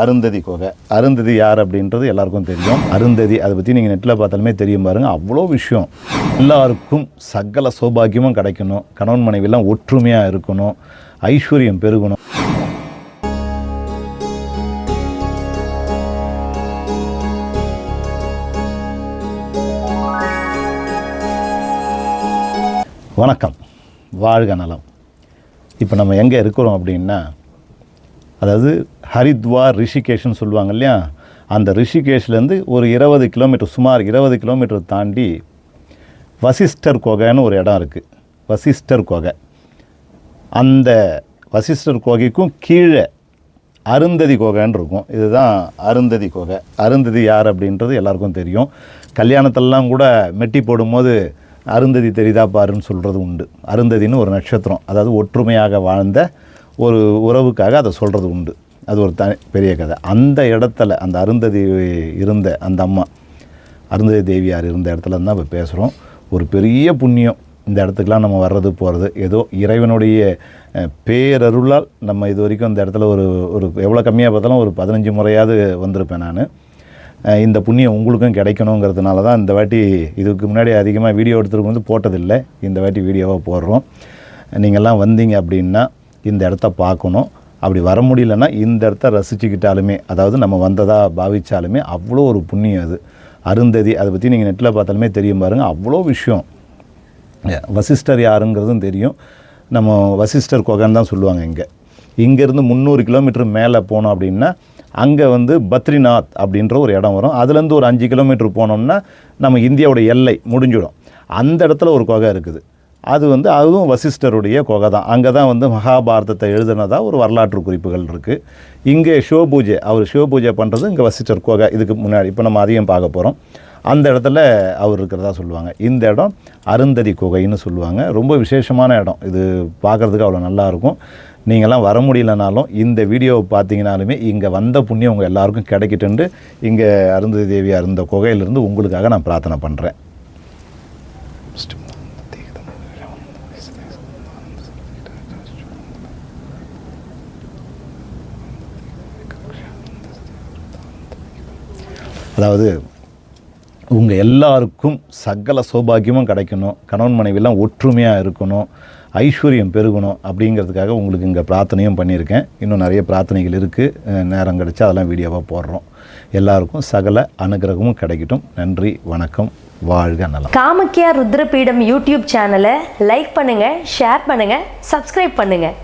அருந்ததி குகை. அருந்ததி யார் அப்படின்றது எல்லாருக்கும் தெரியும். அருந்ததி அதை பற்றி நீங்கள் நெட்டில் பார்த்தாலுமே தெரியும் பாருங்கள் அவ்வளோ விஷயம். எல்லாருக்கும் சகல சௌபாகியமும் கிடைக்கணும். கணவன் மனைவிலாம் ஒற்றுமையாக இருக்கணும். ஐஸ்வர்யம் பெருகணும். வணக்கம். வாழ்க நலம். இப்போ நம்ம எங்கே இருக்கிறோம் அப்படின்னா அதாவது ஹரித்வார் ரிஷிகேஷ்னு சொல்லுவாங்க இல்லையா? அந்த ரிஷிகேஷ்லேருந்து ஒரு இருபது கிலோமீட்டர் சுமார் இருபது கிலோமீட்டர் தாண்டி வசிஷ்டர் கொகைன்னு ஒரு இடம் இருக்குது வசிஷ்டர் குகை. அந்த வசிஷ்டர் கொகைக்கும் கீழே அருந்ததி கொகைன்னு இருக்கும். இதுதான் அருந்ததி கொகை. அருந்ததி யார் அப்படின்றது எல்லாருக்கும் தெரியும். கல்யாணத்திலலாம் கூட மெட்டி போடும்போது அருந்ததி தெரியுதா பாருன்னு சொல்கிறது உண்டு. அருந்ததின்னு ஒரு நட்சத்திரம். அதாவது ஒற்றுமையாக வாழ்ந்த ஒரு உறவுக்காக அதை சொல்கிறது உண்டு. அது ஒரு தனி பெரிய கதை. அந்த இடத்துல அந்த அருந்ததி இருந்த அந்த அம்மா அருந்ததி தேவியார் இருந்த இடத்துல தான் இப்போ பேசுகிறோம் ஒரு பெரிய புண்ணியம். இந்த இடத்துக்குலாம் நம்ம வர்றது போகிறது ஏதோ இறைவனுடைய பேரருளால் நம்ம இது வரைக்கும் இந்த இடத்துல ஒரு ஒரு எவ்வளோ கம்மியாக பார்த்தாலும் ஒரு பதினஞ்சு முறையாவது வந்திருப்பேன் நான். இந்த புண்ணியம் உங்களுக்கும் கிடைக்கணுங்கிறதுனால தான் இந்த வாட்டி இதுக்கு முன்னாடி அதிகமாக வீடியோ எடுத்துருக்கு வந்து போட்டதில்லை. இந்த வாட்டி வீடியோவாக போடுறோம். நீங்கள்லாம் வந்தீங்க அப்படின்னா இந்த இடத்த பார்க்கணும். அப்படி வர முடியலன்னா இந்த இடத்த ரசிச்சுக்கிட்டாலுமே அதாவது நம்ம வந்ததாக பாவித்தாலுமே அவ்வளோ ஒரு புண்ணியம் அது. அருந்ததி அதை பற்றி நீங்கள் நெட்டில் பார்த்தாலுமே தெரியும் பாருங்கள் அவ்வளோ விஷயம். வசிஷ்டர் யாருங்கிறதும் தெரியும். நம்ம வசிஷ்டர் குகைன்னு தான் சொல்லுவாங்க இங்கே. இங்கேருந்து முந்நூறு கிலோமீட்டர் மேலே போனோம் அப்படின்னா அங்கே வந்து பத்ரிநாத் அப்படின்ற ஒரு இடம் வரும். அதுலேருந்து ஒரு அஞ்சு கிலோமீட்டர் போனோம்னா நம்ம இந்தியாவோட எல்லை முடிஞ்சிடும். அந்த இடத்துல ஒரு குகை இருக்குது. அது வந்து அதுவும் வசிஷ்டருடைய குகை தான் அங்கே தான் வந்து மகாபாரதத்தை எழுதுனதாக ஒரு வரலாற்று குறிப்புகள் இருக்குது இங்கே சிவ பூஜை அவர் ஷோ பூஜை பண்ணுறது இங்கே வசிஷ்டர் குகை. இதுக்கு முன்னாடி இப்போ நம்ம அதையும் பார்க்க போகிறோம் அந்த இடத்துல அவர் இருக்கிறதா சொல்லுவாங்க. இந்த இடம் அருந்ததி குகைன்னு சொல்லுவாங்க. ரொம்ப விசேஷமான இடம். இது பார்க்குறதுக்கு அவ்வளோ நல்லாயிருக்கும் நீங்களாம் வர முடியலனாலும் இந்த வீடியோவை பார்த்தீங்கனாலுமே இங்கே வந்த புண்ணியம் உங்கள் எல்லாருக்கும் கிடைக்கட்டுண்டு இங்கே அருந்ததி தேவி இருந்த குகையிலிருந்து உங்களுக்காக நான் பிரார்த்தனை பண்ணுறேன் அதாவது உங்கள் எல்லாருக்கும் சகல சௌபாகியமும் கிடைக்கணும் கணவன் மனைவிலாம் ஒற்றுமையாக இருக்கணும் ஐஸ்வர்யம் பெருகணும் அப்படிங்கிறதுக்காக உங்களுக்கு இங்கே பிரார்த்தனையும் பண்ணியிருக்கேன். இன்னும் நிறைய பிரார்த்தனைகள் இருக்குது நேரம் கிடச்சி அதெல்லாம் வீடியோவாக போடுறோம். எல்லாருக்கும் சகல அனுகிரகமும் கிடைக்கட்டும். நன்றி வணக்கம் வாழ்க நலம். காமக்கியா ருத்ரபீடம் யூடியூப் சேனலை லைக் பண்ணுங்கள் ஷேர் பண்ணுங்கள் சப்ஸ்கிரைப் பண்ணுங்கள்